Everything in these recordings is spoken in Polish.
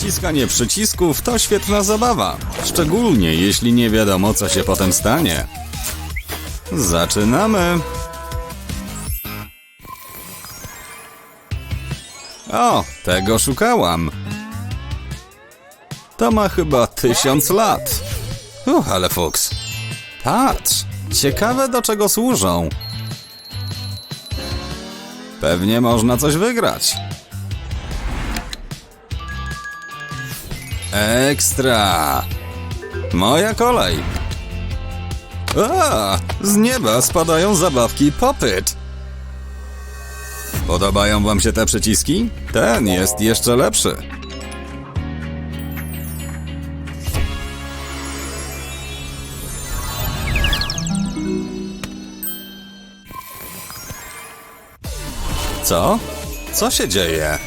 Wciskanie przycisków to świetna zabawa, szczególnie jeśli nie wiadomo, co się potem stanie. Zaczynamy. O, tego szukałam. To ma chyba tysiąc lat. Uch, ale fuks. Patrz, ciekawe do czego służą. Pewnie można coś wygrać. Ekstra! Moja kolej. A, z nieba spadają zabawki popyt. Podobają wam się te przyciski? Ten jest jeszcze lepszy. Co? Co się dzieje?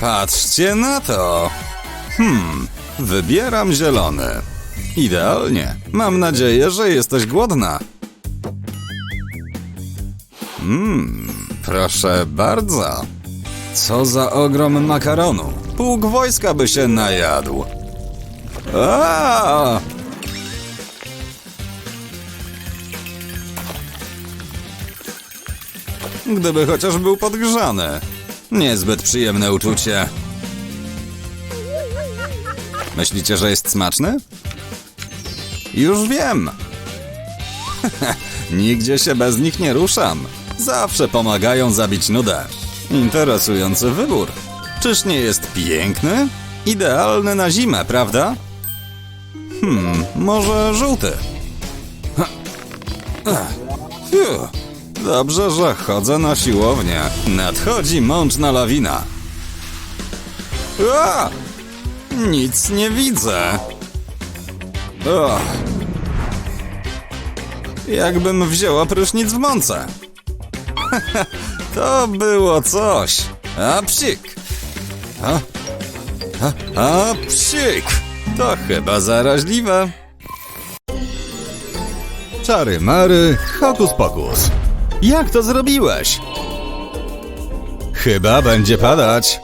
Patrzcie na to! Hmm, wybieram zielony. Idealnie. Mam nadzieję, że jesteś głodna. Mmm, proszę bardzo. Co za ogrom makaronu. Pułk wojska by się najadł. A! Gdyby chociaż był podgrzany. Niezbyt przyjemne uczucie. Myślicie, że jest smaczny? Już wiem. Nigdzie się bez nich nie ruszam. Zawsze pomagają zabić nudę. Interesujący wybór. Czyż nie jest piękny? Idealny na zimę, prawda? Hmm, może żółty. Dobrze, że chodzę na siłownię. Nadchodzi mączna lawina. Nic nie widzę. Och. Jakbym wzięła prysznic w mące. to było coś. A psik. A, a, a psik. To chyba zaraźliwe. Czary mary, hokus pokus. Jak to zrobiłeś? Chyba będzie padać.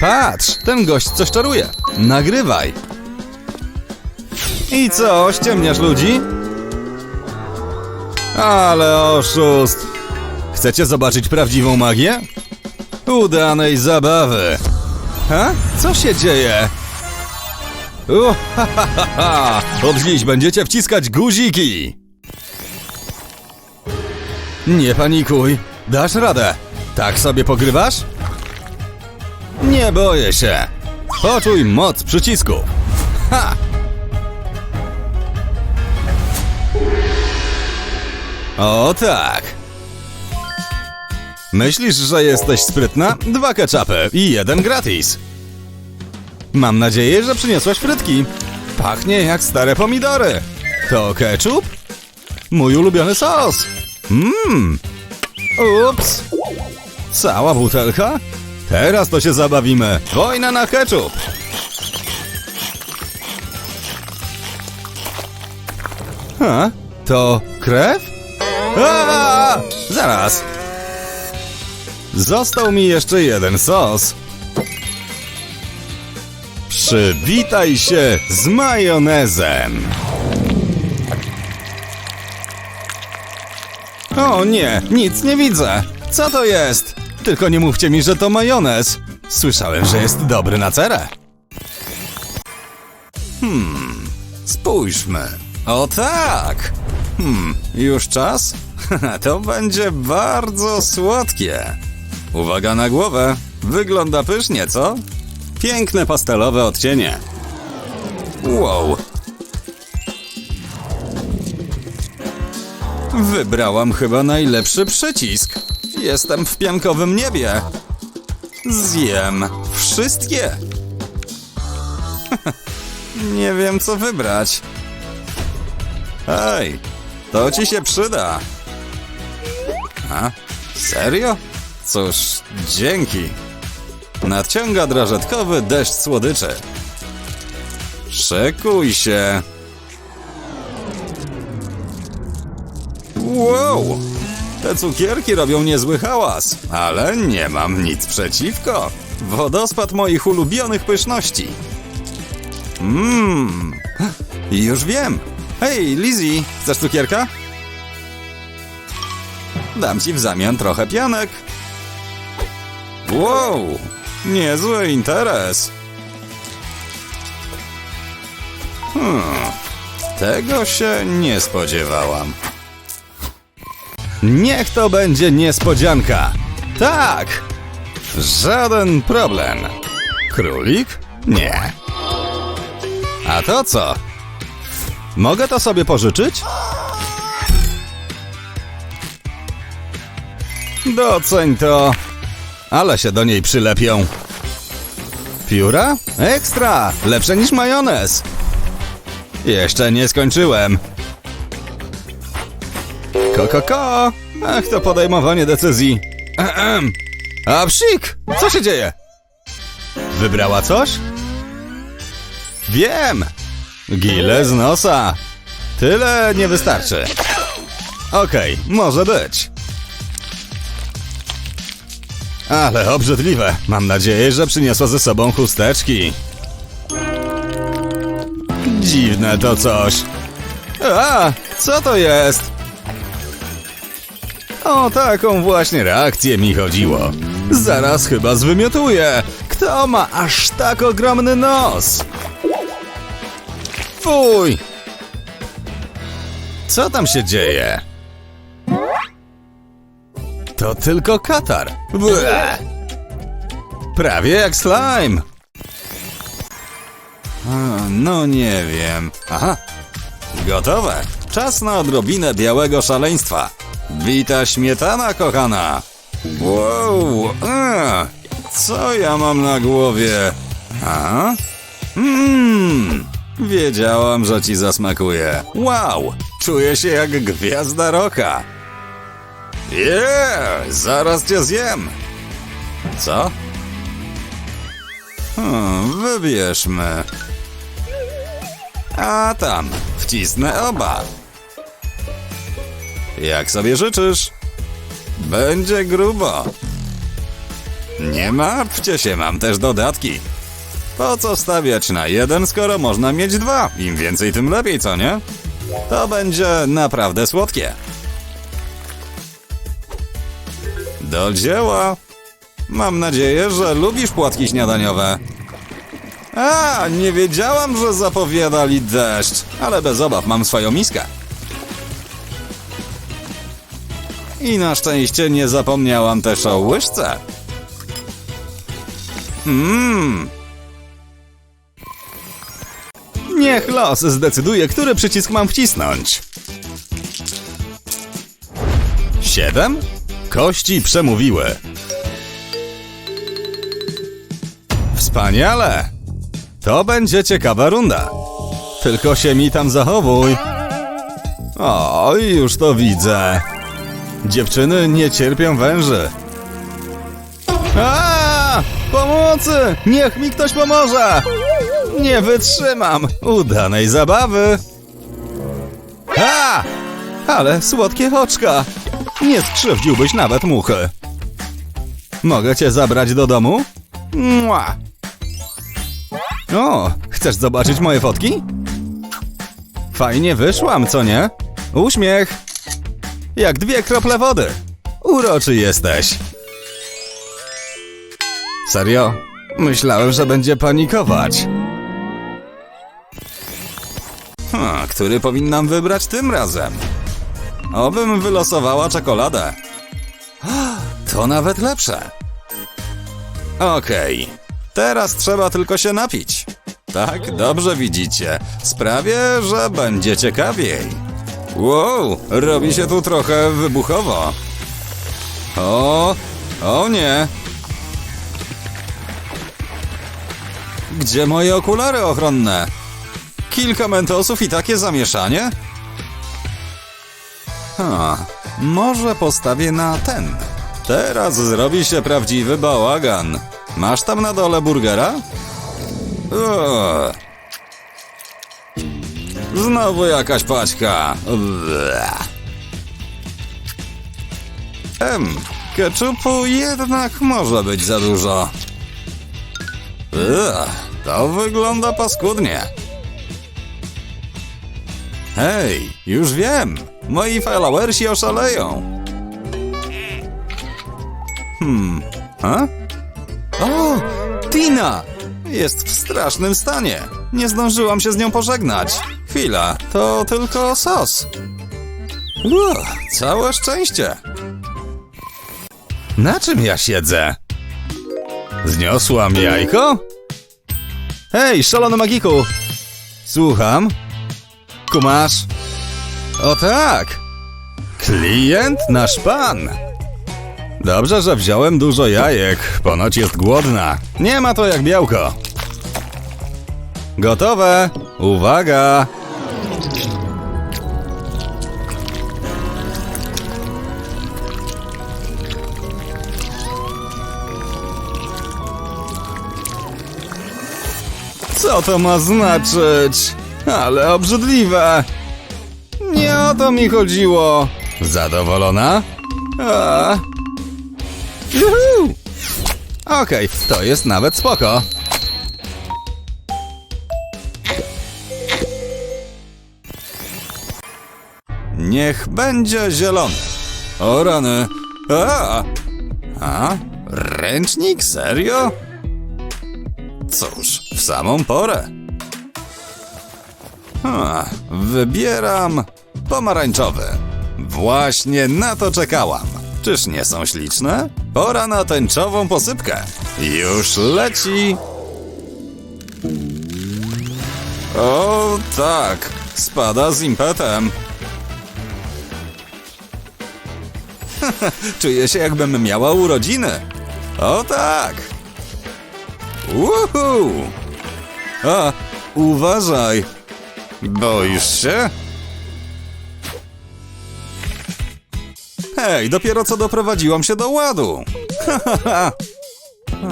Patrz, ten gość coś czaruje. Nagrywaj. I co, ściemniasz ludzi? Ale oszust. Chcecie zobaczyć prawdziwą magię? Udanej zabawy. Ha? Co się dzieje? U, ha, ha, ha, ha. Od dziś będziecie wciskać guziki. Nie panikuj. Dasz radę. Tak sobie pogrywasz? Nie boję się. Poczuj moc przycisku. Ha! O tak. Myślisz, że jesteś sprytna? Dwa ketchupy i jeden gratis. Mam nadzieję, że przyniosłaś frytki. Pachnie jak stare pomidory. To ketchup? Mój ulubiony sos. Mmm. Ups. Cała butelka? Teraz to się zabawimy. Wojna na ketchup. Ha? To krew? A! Zaraz. Został mi jeszcze jeden sos. Przywitaj się z majonezem. O nie, nic nie widzę. Co to jest? Tylko nie mówcie mi, że to majonez. Słyszałem, że jest dobry na cerę. Hmm, spójrzmy. O tak! Hmm, już czas? to będzie bardzo słodkie. Uwaga na głowę. Wygląda pysznie, co? Piękne pastelowe odcienie. Wow. Wybrałam chyba najlepszy przycisk. Jestem w piankowym niebie. Zjem wszystkie. Nie wiem, co wybrać. Hej, to ci się przyda. A? Serio? Cóż, dzięki. Nadciąga drażetkowy deszcz słodyczy. Szykuj się. Wow! Te cukierki robią niezły hałas, ale nie mam nic przeciwko. Wodospad moich ulubionych pyszności. Mmm, już wiem. Hej, Lizzie, chcesz cukierka? Dam ci w zamian trochę pianek. Wow, niezły interes. Hmm, tego się nie spodziewałam. Niech to będzie niespodzianka. Tak! Żaden problem. Królik? Nie. A to co? Mogę to sobie pożyczyć? Doceń to. Ale się do niej przylepią. Pióra? Ekstra! Lepsze niż majonez. Jeszcze nie skończyłem. Ko! Ach, to podejmowanie decyzji. Ahem. A psik! Co się dzieje? Wybrała coś? Wiem! Gile z nosa. Tyle nie wystarczy. Okej, może być. Ale obrzydliwe. Mam nadzieję, że przyniosła ze sobą chusteczki. Dziwne to coś. A, co to jest? O taką właśnie reakcję mi chodziło. Zaraz chyba zwymiotuję. Kto ma aż tak ogromny nos? Fuj! Co tam się dzieje? To tylko katar. Ble. Prawie jak slime. No nie wiem. Aha. Gotowe. Czas na odrobinę białego szaleństwa. Wita śmietana, kochana. Wow. A, co ja mam na głowie? A? Mmm. Wiedziałam, że ci zasmakuje. Wow. Czuję się jak gwiazda roka. Yeah, zaraz cię zjem. Co? Hmm, wybierzmy. A tam, wcisnę oba. Jak sobie życzysz? Będzie grubo. Nie martwcie się, mam też dodatki. Po co stawiać na jeden, skoro można mieć dwa? Im więcej, tym lepiej, co nie? To będzie naprawdę słodkie. Do dzieła. Mam nadzieję, że lubisz płatki śniadaniowe. A, nie wiedziałam, że zapowiadali deszcz, ale bez obaw mam swoją miskę. I na szczęście nie zapomniałam też o łyżce. Mmm. Niech los zdecyduje, który przycisk mam wcisnąć. Siedem? Kości przemówiły. Wspaniale! To będzie ciekawa runda. Tylko się mi tam zachowuj. O, już to widzę. Dziewczyny nie cierpią węży. A! Pomocy! Niech mi ktoś pomoże! Nie wytrzymam udanej zabawy. A! Ale słodkie oczka. Nie skrzywdziłbyś nawet muchy. Mogę cię zabrać do domu? Mua. O, chcesz zobaczyć moje fotki? Fajnie wyszłam, co nie? Uśmiech. Jak dwie krople wody. Uroczy jesteś. Serio? Myślałem, że będzie panikować. Ha, który powinnam wybrać tym razem? Obym wylosowała czekoladę. To nawet lepsze. Okej, teraz trzeba tylko się napić. Tak, dobrze widzicie. Sprawię, że będzie ciekawiej. Wow, robi się tu trochę wybuchowo. O, o nie. Gdzie moje okulary ochronne? Kilka mentosów i takie zamieszanie? Ha, może postawię na ten. Teraz zrobi się prawdziwy bałagan. Masz tam na dole burgera? Uuu. Znowu jakaś paćka. Bleh. Em, keczupu jednak może być za dużo. To wygląda paskudnie. Hej, już wiem. Moi followersi oszaleją. Hmm, a? O, Tina! Jest w strasznym stanie. Nie zdążyłam się z nią pożegnać. Chwila, to tylko sos. Uch, całe szczęście. Na czym ja siedzę? Zniosłam jajko? Hej, szalony magiku! Słucham? Kumasz? O tak! Klient nasz pan! Dobrze, że wziąłem dużo jajek. Ponoć jest głodna. Nie ma to jak białko. Gotowe! Uwaga! Co to ma znaczyć? Ale obrzydliwe! Nie o to mi chodziło! Zadowolona? Juhu! Okej, to jest nawet spoko. Niech będzie zielony. O rany. A! A? Ręcznik? Serio? W samą porę. A, wybieram pomarańczowy. Właśnie na to czekałam. Czyż nie są śliczne? Pora na tęczową posypkę. Już leci. O tak, spada z impetem. Czuję się jakbym miała urodziny. O tak. Uhu! A, uważaj. Boisz się? Hej, dopiero co doprowadziłam się do ładu.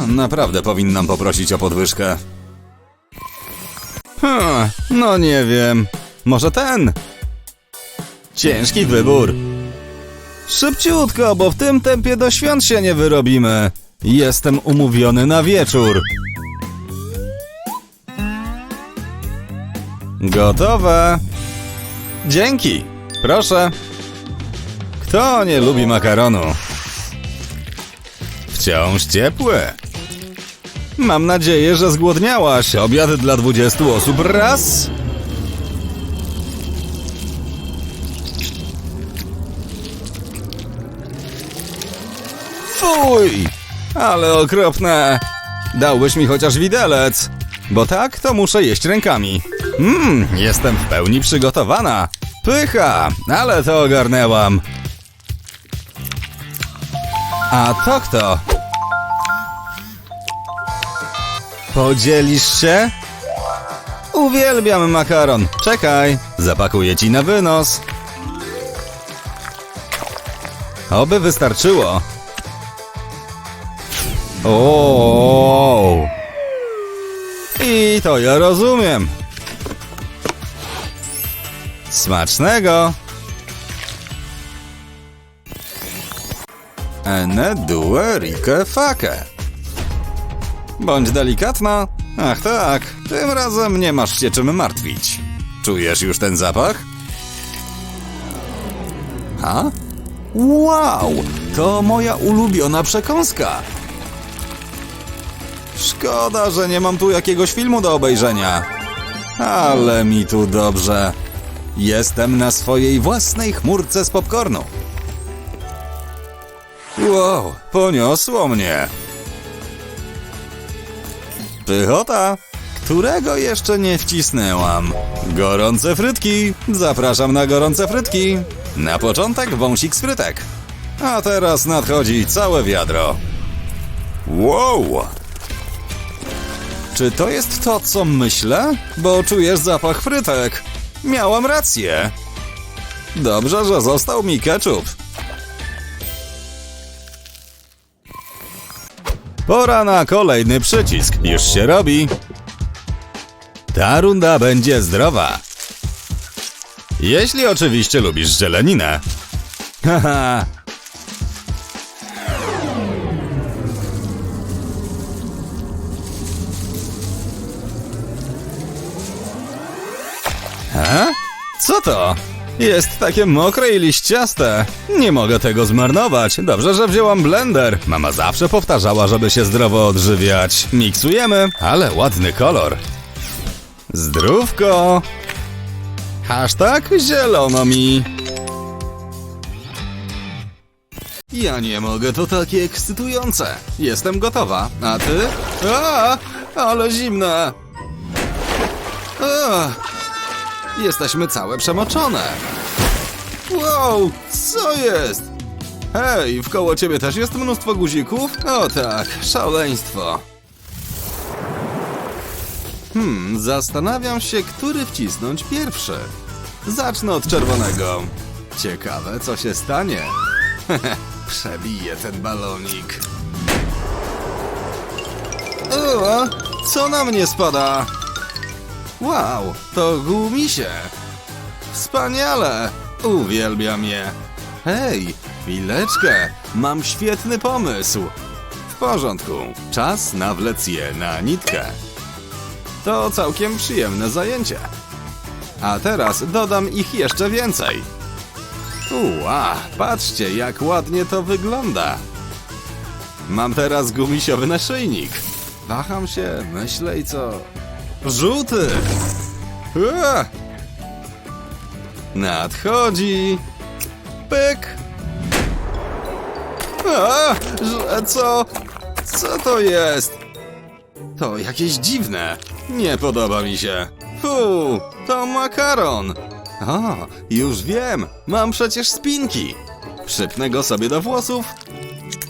Naprawdę powinnam poprosić o podwyżkę. Hmm, no nie wiem. Może ten? Ciężki wybór. Szybciutko, bo w tym tempie do świąt się nie wyrobimy. Jestem umówiony na wieczór. Gotowe. Dzięki. Proszę. Kto nie lubi makaronu? Wciąż ciepły. Mam nadzieję, że zgłodniałaś. Obiad dla 20 osób raz. Fuj! Ale okropne. Dałbyś mi chociaż widelec. Bo tak, to muszę jeść rękami. Mmm, jestem w pełni przygotowana. Pycha, ale to ogarnęłam. A to kto? Podzielisz się? Uwielbiam makaron. Czekaj, zapakuję ci na wynos. Oby wystarczyło. O. I to ja rozumiem. Smacznego. Ene due rike fake. Bądź delikatna. Ach tak, tym razem nie masz się czym martwić. Czujesz już ten zapach? Ha? Wow, to moja ulubiona przekąska. Szkoda, że nie mam tu jakiegoś filmu do obejrzenia. Ale mi tu dobrze. Jestem na swojej własnej chmurce z popcornu. Wow, poniosło mnie. Pychota, którego jeszcze nie wcisnęłam. Gorące frytki. Zapraszam na gorące frytki. Na początek wąsik z frytek. A teraz nadchodzi całe wiadro. Wow! Czy to jest to, co myślę? Bo czujesz zapach frytek. Miałam rację. Dobrze, że został mi ketchup. Pora na kolejny przycisk. Już się robi. Ta runda będzie zdrowa. Jeśli oczywiście lubisz zieleninę. Haha. Co to? Jest takie mokre i liściaste. Nie mogę tego zmarnować. Dobrze, że wzięłam blender. Mama zawsze powtarzała, żeby się zdrowo odżywiać. Miksujemy, ale ładny kolor. Zdrówko! Hashtag zielono mi. Ja nie mogę, to takie ekscytujące. Jestem gotowa. A ty? A, ale zimne. A, jesteśmy całe przemoczone. Wow, co jest? Hej, wkoło ciebie też jest mnóstwo guzików? O tak, szaleństwo. Hmm, zastanawiam się, który wcisnąć pierwszy. Zacznę od czerwonego. Ciekawe, co się stanie. Przebiję ten balonik. O, co na mnie spada? Wow, to gumisie. Wspaniale! Uwielbiam je. Hej, chwileczkę, mam świetny pomysł. W porządku, czas nawlec je na nitkę. To całkiem przyjemne zajęcie. A teraz dodam ich jeszcze więcej. Ua, patrzcie jak ładnie to wygląda. Mam teraz gumisiowy naszyjnik. Waham się, myślę i co... Żółty! Ua! Nadchodzi... Pyk! A, że co? Co to jest? To jakieś dziwne. Nie podoba mi się. Fu, to makaron. O, już wiem. Mam przecież spinki. Przypnę go sobie do włosów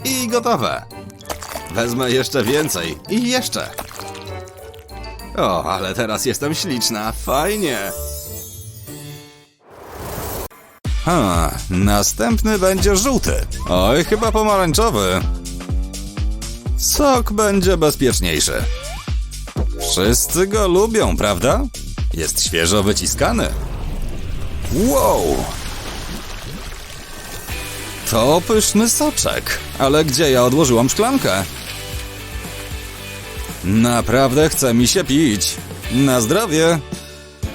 i gotowe. Wezmę jeszcze więcej i jeszcze. O, ale teraz jestem śliczna. Fajnie. Ha, następny będzie żółty. Oj, chyba pomarańczowy. Sok będzie bezpieczniejszy. Wszyscy go lubią, prawda? Jest świeżo wyciskany. Wow! To pyszny soczek. Ale gdzie ja odłożyłam szklankę? Naprawdę chce mi się pić. Na zdrowie.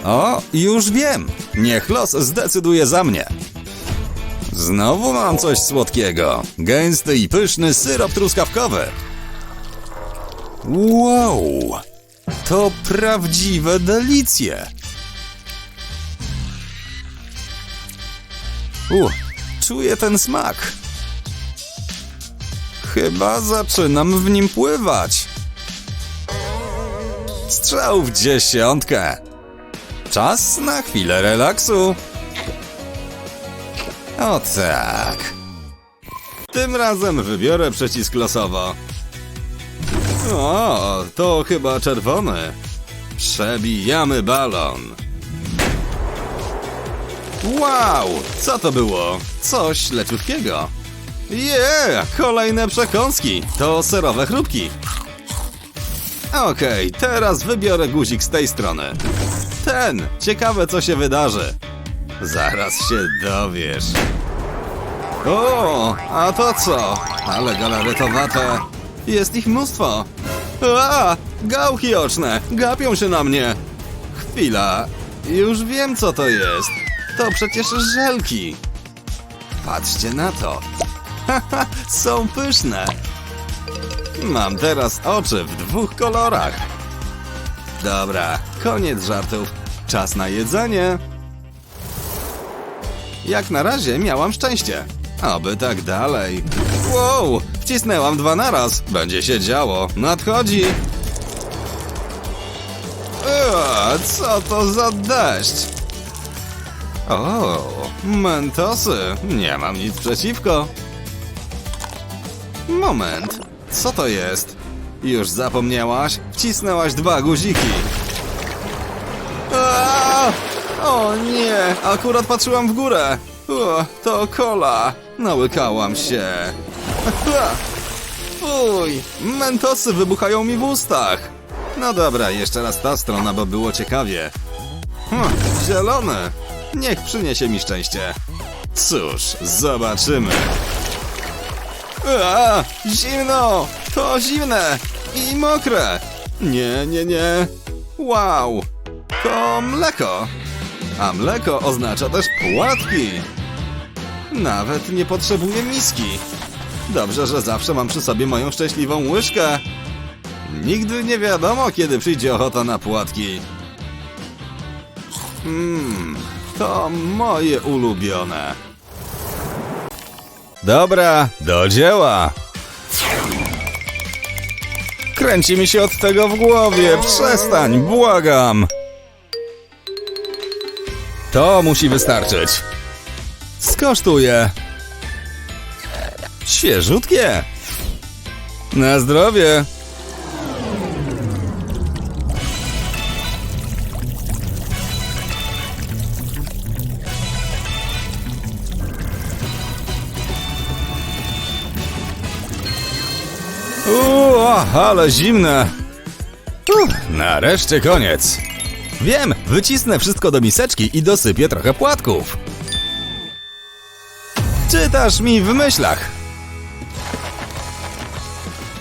O, już wiem. Niech los zdecyduje za mnie. Znowu mam coś słodkiego. Gęsty i pyszny syrop truskawkowy. Wow! To prawdziwe delicje! U, czuję ten smak. Chyba zaczynam w nim pływać. Strzał w dziesiątkę. Czas na chwilę relaksu. O tak. Tym razem wybiorę przycisk losowo. O, to chyba czerwony. Przebijamy balon. Wow, co to było? Coś leciutkiego. Yeah, kolejne przekąski. To serowe chrupki. Okej, teraz wybiorę guzik z tej strony. Ten, ciekawe co się wydarzy. Zaraz się dowiesz. O, a to co? Ale galaretowate. Jest ich mnóstwo. A, gałki oczne, gapią się na mnie. Chwila, już wiem co to jest. To przecież żelki. Patrzcie na to. Haha, są pyszne. Mam teraz oczy w dwóch kolorach. Dobra, koniec żartów. Czas na jedzenie. Jak na razie miałam szczęście. Oby tak dalej. Wow, wcisnęłam dwa naraz. Będzie się działo. Nadchodzi. Eee, co to za deszcz? O, mentosy. Nie mam nic przeciwko. Moment, co to jest? Już zapomniałaś? Wcisnęłaś dwa guziki. Aaa! O nie, akurat patrzyłam w górę. O, to kola. Nałykałam się. Fuj, mentosy wybuchają mi w ustach. No dobra, jeszcze raz ta strona, bo było ciekawie. Hm, zielony. Niech przyniesie mi szczęście. Cóż, zobaczymy. A, zimno! To zimne i mokre. Nie, nie, nie. Wow, to mleko. A mleko oznacza też płatki. Nawet nie potrzebuję miski. Dobrze, że zawsze mam przy sobie moją szczęśliwą łyżkę. Nigdy nie wiadomo, kiedy przyjdzie ochota na płatki. Mmm, to moje ulubione. Dobra, do dzieła. Kręci mi się od tego w głowie. Przestań, błagam. To musi wystarczyć. Skosztuję. Świeżutkie. Na zdrowie. Ale zimne. Uff, nareszcie koniec. Wiem, wycisnę wszystko do miseczki i dosypię trochę płatków. Czytasz mi w myślach.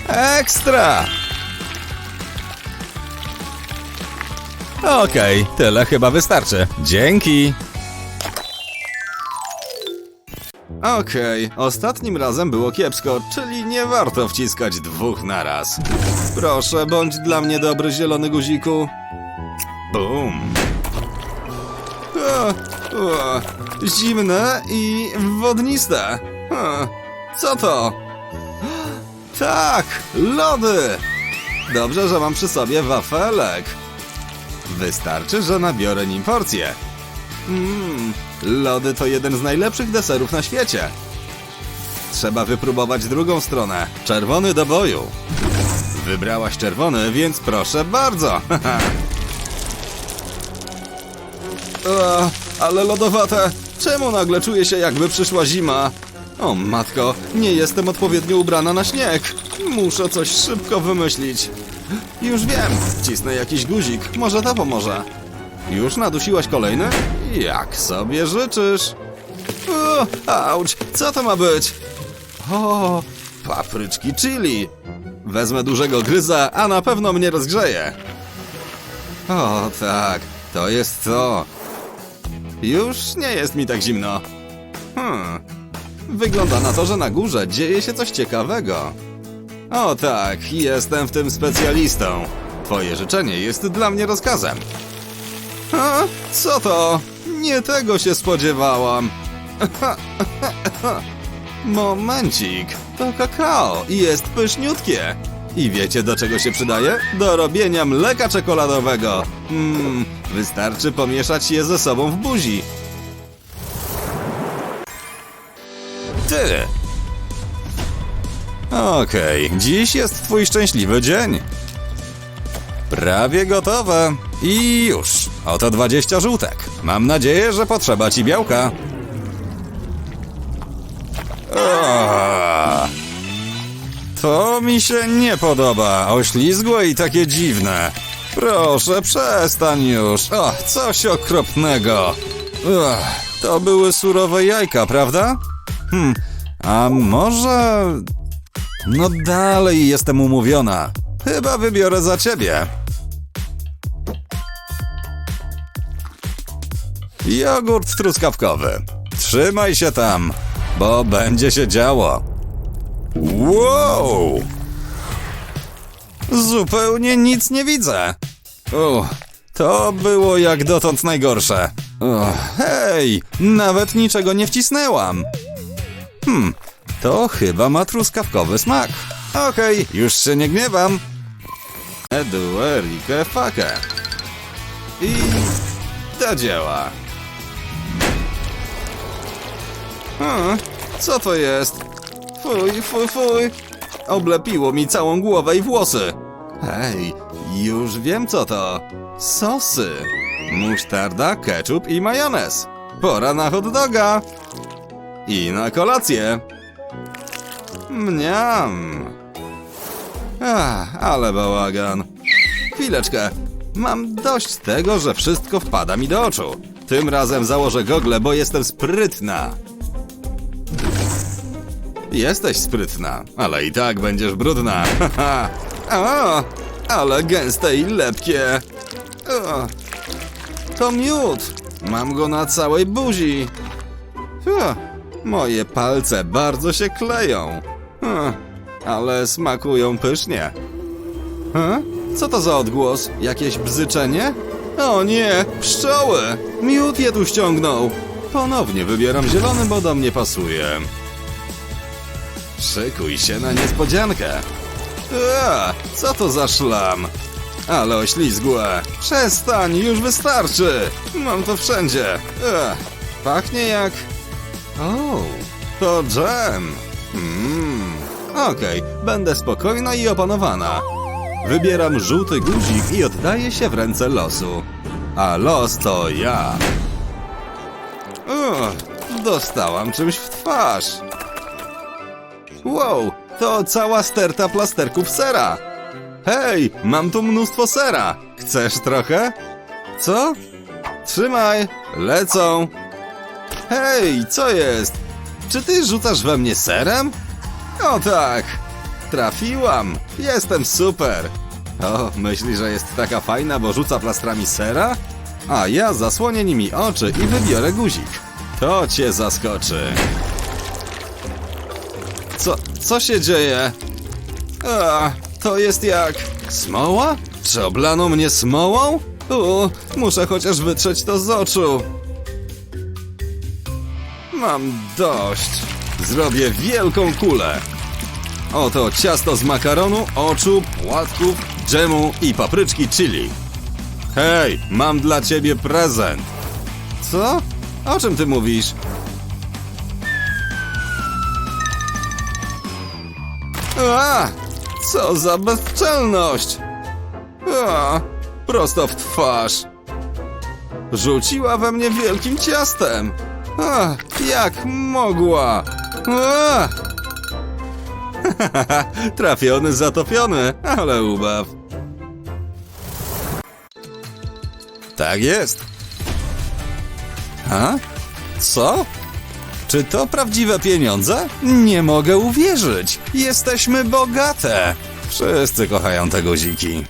Ekstra! Okej, tyle chyba wystarczy. Dzięki. Okej, ostatnim razem było kiepsko, czyli nie warto wciskać dwóch naraz. Proszę, bądź dla mnie dobry zielony guziku. Bum. Zimne i wodniste. Co to? Tak, lody! Dobrze, że mam przy sobie wafelek. Wystarczy, że nabiorę nim porcję. Mmm, lody to jeden z najlepszych deserów na świecie. Trzeba wypróbować drugą stronę. Czerwony do boju. Wybrałaś czerwony, więc proszę bardzo. o, ale lodowate. Czemu nagle czuję się jakby przyszła zima? O matko, nie jestem odpowiednio ubrana na śnieg. Muszę coś szybko wymyślić. Już wiem, wcisnę jakiś guzik, może to pomoże. Już nadusiłaś kolejny? Jak sobie życzysz? O, auć, co to ma być? O, papryczki chili. Wezmę dużego gryza, a na pewno mnie rozgrzeje. O, tak, to jest to. Już nie jest mi tak zimno. Hmm. Wygląda na to, że na górze dzieje się coś ciekawego. O tak, jestem w tym specjalistą. Twoje życzenie jest dla mnie rozkazem. A, co to? Nie tego się spodziewałam. Momencik, to kakao i jest pyszniutkie. I wiecie do czego się przydaje? Do robienia mleka czekoladowego. Mmm, wystarczy pomieszać je ze sobą w buzi. Ty! Okej, dziś jest twój szczęśliwy dzień. Prawie gotowe. I już. Oto 20 żółtek. Mam nadzieję, że potrzeba ci białka. To mi się nie podoba. Oślizgłe i takie dziwne. Proszę, przestań już. O, coś okropnego. To były surowe jajka, prawda? Hmm, a może... No dalej jestem umówiona. Chyba wybiorę za ciebie. Jogurt truskawkowy. Trzymaj się tam, bo będzie się działo. Wow! Zupełnie nic nie widzę. Uch, to było jak dotąd najgorsze. Uch, hej, nawet niczego nie wcisnęłam. Hmm, to chyba ma truskawkowy smak. Okej, już się nie gniewam. Eduerike fakę. I do dzieła. Hmm, co to jest? Fuj, fuj, fuj. Oblepiło mi całą głowę i włosy. Hej, już wiem co to. Sosy. Musztarda, ketchup i majonez. Pora na hot doga. I na kolację. Mniam. Ach, ale bałagan. Chwileczkę. Mam dość tego, że wszystko wpada mi do oczu. Tym razem założę gogle, bo jestem sprytna. Jesteś sprytna, ale i tak będziesz brudna. O, ale gęste i lepkie. O, to miód. mam go na całej buzi. Huh, moje palce bardzo się kleją. Huh, ale smakują pysznie. Huh? Co to za odgłos? Jakieś bzyczenie? O nie, pszczoły! Miód je tu ściągnął. Ponownie wybieram zielony, bo do mnie pasuje. Szykuj się na niespodziankę. Eee, co to za szlam? Ale oślizgłe. Przestań, już wystarczy. Mam to wszędzie. Eee, pachnie jak... O, to dżem. Mmm. Okej, będę spokojna i opanowana. Wybieram żółty guzik i oddaję się w ręce losu. A los to ja. Uch, dostałam czymś w twarz. Wow, to cała sterta plasterków sera. Hej, mam tu mnóstwo sera. Chcesz trochę? Co? Trzymaj, lecą. Hej, co jest? Czy ty rzucasz we mnie serem? O tak, trafiłam. Jestem super. O, myśli, że jest taka fajna, bo rzuca plastrami sera? A ja zasłonię nimi oczy i wybiorę guzik. To cię zaskoczy. Co, co się dzieje? A, to jest jak... Smoła? Czy oblano mnie smołą? U, muszę chociaż wytrzeć to z oczu. Mam dość. Zrobię wielką kulę. Oto ciasto z makaronu, oczu, płatków, dżemu i papryczki chili. Hej, mam dla ciebie prezent. Co? O czym ty mówisz? A, co za bezczelność! A, prosto w twarz. Rzuciła we mnie wielkim ciastem. A, jak mogła? A! Trafiony, zatopiony, ale ubaw. Tak jest. A? Co? Czy to prawdziwe pieniądze? Nie mogę uwierzyć. Jesteśmy bogate. Wszyscy kochają te guziki.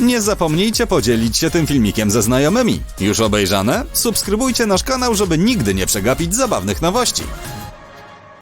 Nie zapomnijcie podzielić się tym filmikiem ze znajomymi. Już obejrzane? Subskrybujcie nasz kanał, żeby nigdy nie przegapić zabawnych nowości.